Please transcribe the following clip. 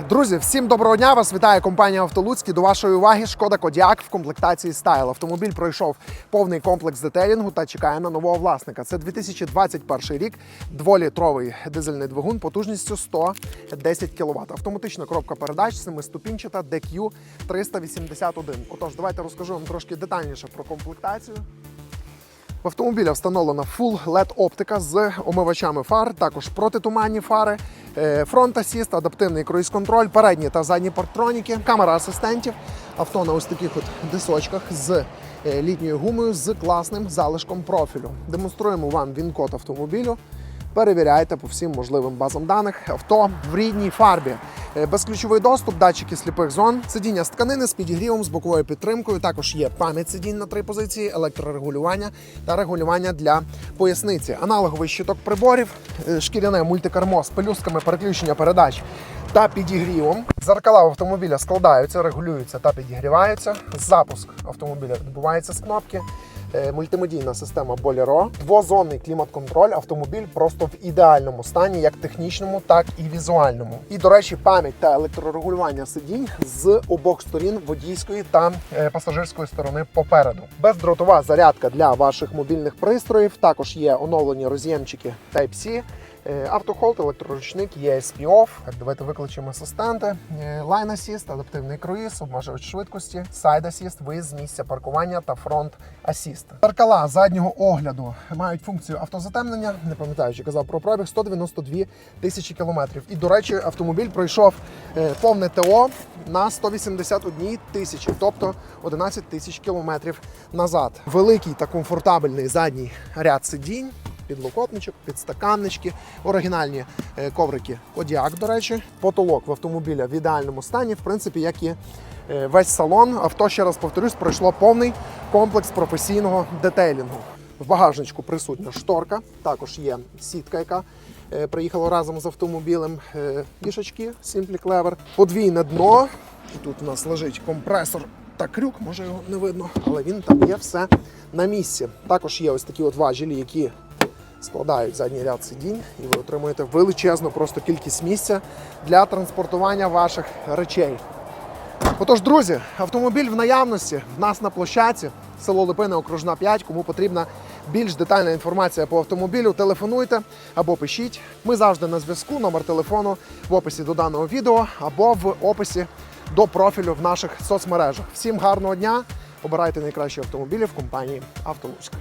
Друзі, всім доброго дня! Вас вітає компанія «Автолуцький». До вашої уваги Шкода Кодіак в комплектації Стайл. Автомобіль пройшов повний комплекс детелінгу та чекає на нового власника. Це 2021 рік, дволітровий дизельний двигун потужністю 110 кВт. Автоматична коробка передач, семиступінчата DQ 381. Отож, давайте розкажу вам трошки детальніше про комплектацію. В автомобіля встановлена Full LED оптика з омивачами фар, також протитуманні фари, е, фронт асіст, адаптивний круїз-контроль, передні та задні парктроніки, камера асистентів, авто на ось таких от дисочках з е, літньою гумою з класним залишком профілю. Демонструємо вам він-код автомобілю. Перевіряйте по всім можливим базам даних. Авто в рідній фарбі. Е, Безключовий доступ, датчики сліпих зон, сидіння з тканини з підігрівом, з боковою підтримкою. Також є пам'ять сидінь на три позиції, електрорегулювання та регулювання для поясниці. Аналоговий щиток приборів, е, шкіряне мультикармо з пелюстками переключення передач та підігрівом. Зеркала автомобіля складаються, регулюються та підігріваються. Запуск автомобіля відбувається з кнопки. Е, Мультимедійна система Bolero, двозонний клімат-контроль. Автомобіль просто в ідеальному стані, як технічному, так і візуальному. І, до речі, пам'ять та електрорегулювання сидінь з обох сторін водійської та е, пасажирської сторони попереду. Бездротова зарядка для ваших мобільних пристроїв. Також є оновлені роз'ємчики Type-C. Е, Автохолд, електроручник, ESP Off. Давайте викличемо асистенти. Е, Line Assist, адаптивний круїз, обмежувач швидкості, Side Assist, виїзд з місця паркування та Front Assist. Зеркала заднього огляду мають функцію автозатемнення. Не пам'ятаю, чи казав про пробіг 192 тисячі кілометрів. І, до речі, автомобіль пройшов е, повне ТО на 181 тисячі, тобто 11 тисяч кілометрів назад. Великий та комфортабельний задній ряд сидінь підлокотничок, підстаканнички, оригінальні е, коврики Кодіак, до речі, потолок в автомобіля в ідеальному стані, в принципі, як і е, весь салон. Авто, ще раз повторюсь, пройшло повний комплекс професійного детейлінгу. В багажничку присутня шторка, також є сітка, яка е, приїхала разом з автомобілем. Пішечки Simply Clever, подвійне дно. І тут у нас лежить компресор та крюк, може його не видно, але він там є все на місці. Також є ось такі от важелі, які складають задній ряд сидінь, і ви отримуєте величезну просто кількість місця для транспортування ваших речей. Отож, друзі, автомобіль в наявності в нас на площадці, село Липина, окружна 5. Кому потрібна більш детальна інформація по автомобілю, телефонуйте або пишіть. Ми завжди на зв'язку. Номер телефону в описі до даного відео або в описі до профілю в наших соцмережах. Всім гарного дня! Обирайте найкращі автомобілі в компанії Автолуцьк.